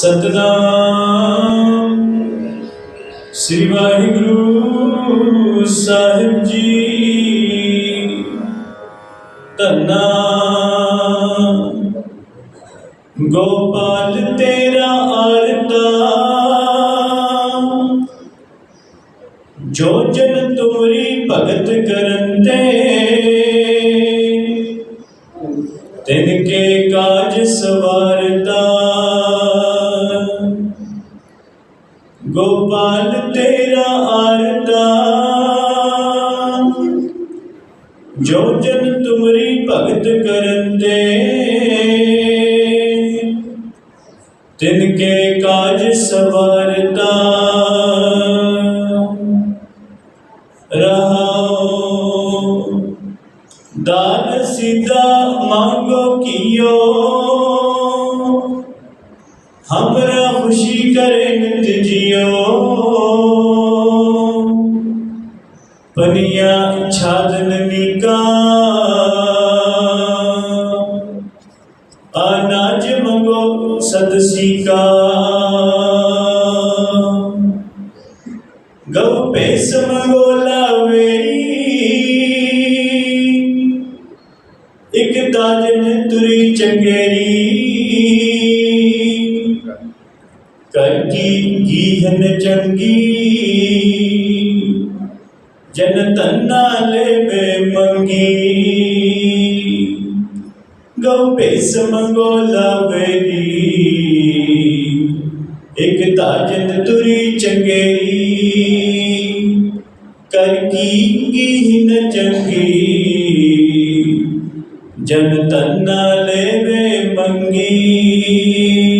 ਸਤਨਾਮ। ਸ੍ਰੀ ਵਾਹਿਗੁਰੂ ਸਾਹਿਬ ਜੀ। ਧੰਨਾ। ਗੋਪਾਲ ਤੇਰਾ ਆਰਤਾ। ਜੋ ਜਨ ਤੁਮਰੀ ਭਗਤ ਕਰਨ ਤੇ। ਤਿਨ ਕੇ ਕਾਜ ਸਵਾ ਗੋਪਾਲ ਤੇਰਾ ਆਰਤਾ ਜੋ ਜਨ ਤੁਮਰੀ ਭਗਤ ਕਰੰਦੇ ਤਿਨ ਕੇ ਕਾਜ ਸਵਰਤਾ। ਰਹਾਉ। ਦਾਨ ਸਿਧਾ ਮੰਗੋ ਕੀਓ। ਹਮਰਾ ਕਰੇ ਨਿਤ ਜਿਉ ਪਨੀਆ ਛਾਦਨ ਮੀਕਾ ਅਨਾਜ ਮੰਗੋ ਸਦਸੀ ਕਾ ਗਉ ਪੈਸ ਮੰਗੋ ਲਾਵੇ। ਇਕ ਤਾਜਨ ਤੁਰੀ ਚੰਗੇਰੀ। ਕਰ ਕੀ ਚੰਗੀ। ਜਨ ਤੰਨਾ ਲੈਵੇ ਮੰਗੀ। ਗਉ ਭੇਸ ਮੰਗੋ ਲਾਵੇਰੀ ਇੱਕ ਤਾਜਨ ਤੁਰੀ ਚੰਗੇਰੀ ਕਰ ਕੀ ਚੰਗੀ। ਜਨ ਤੰਨਾ ਲੈ ਲੈਵੇ ਮੰਗੀ।